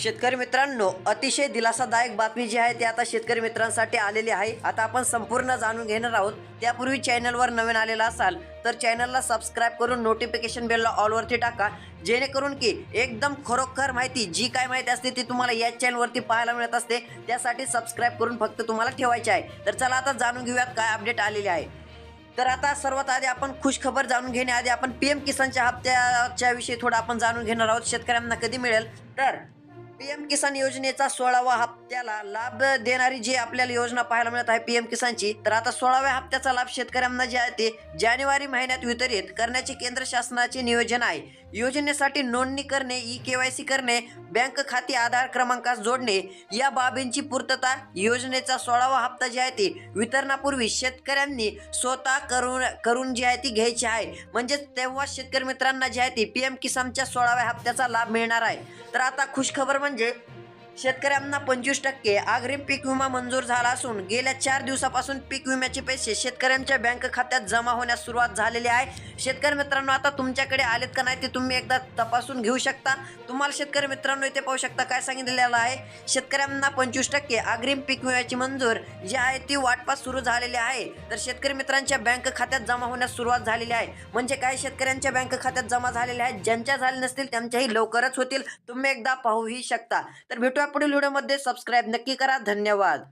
शेतकरी मित्रांनो अतिशय दिलासादायक बातमी जी आहे ती आता शेतकरी मित्रांसाठी आलेली आहे. आता आपण संपूर्ण जाणून घेणार आहोत. त्यापूर्वी चॅनलवर नवीन आलेला असाल तर चॅनलला सबस्क्राईब करून नोटिफिकेशन बेलला ऑलवरती टाका. जेणेकरून की एकदम खरोखर माहिती जी काय माहिती असते ती तुम्हाला या चॅनलवरती पाहायला मिळत असते. त्यासाठी सबस्क्राईब करून फक्त तुम्हाला ठेवायचे आहे. तर चला आता जाणून घेऊयात काय अपडेट आलेले आहे. तर आता सर्वात आधी आपण खुश खबर जाणून घेण्याआधी आपण पी एम किसानच्या हप्त्याच्या विषयी थोडं आपण जाणून घेणार आहोत. शेतकऱ्यांना कधी मिळेल? तर पीएम किसान योजनेचा सोळावा हप्त्याला लाभ देणारी जी आपल्याला योजना पाहायला मिळत आहे पीएम किसानची तर आता सोळाव्या हप्त्याचा लाभ शेतकऱ्यांना जे आहे ते जानेवारी महिन्यात वितरित करण्याचे केंद्र शासनाचे नियोजन आहे. योजनेसाठी नोंदणी करणे ई केवायसी करणे बँक खाते आधार क्रमांकास जोडणे या बाबींची पूर्तता योजनेचा सोळावा हप्ता जे आहे ते वितरणापूर्वी शेतकऱ्यांनी स्वतः करून करून जी आहे ती घ्यायची आहे. म्हणजेच तेव्हा शेतकरी मित्रांना जे आहे ती पी एम किसानच्या सोळाव्या हप्त्याचा लाभ मिळणार आहे. तर आता खुशखबर म्हणजे शेतकऱ्यांना पंचवीस टक्के अग्रिम पीक विमा मंजूर झाला असून गेल्या चार दिवसापासून पीक विम्याचे पैसे शेतकऱ्यांच्या बँक खात्यात जमा होण्यास सुरुवात झालेली आहे. शेतकरी मित्रांनो आता तुमच्याकडे आलेत का नाही ते तुम्ही एकदा तपासून घेऊ शकता. तुम्हाला शेतकरी मित्रांनो इथे पाहू शकता काय सांगितलेलं आहे. शेतकऱ्यांना पंचवीस टक्के अग्रिम पीक विम्याची मंजूर जी आहे ती वाटपास सुरू झालेली आहे. तर शेतकरी मित्रांच्या बँक खात्यात जमा होण्यास सुरुवात झालेली आहे. म्हणजे काही शेतकऱ्यांच्या बँक खात्यात जमा झालेले आहेत. ज्यांच्या झाले नसतील त्यांच्याही लवकरच होतील. तुम्ही एकदा पाहूही शकता. तर भेटूया पुढील व्हिडिओमध्ये सबस्क्राईब नक्की करा. धन्यवाद.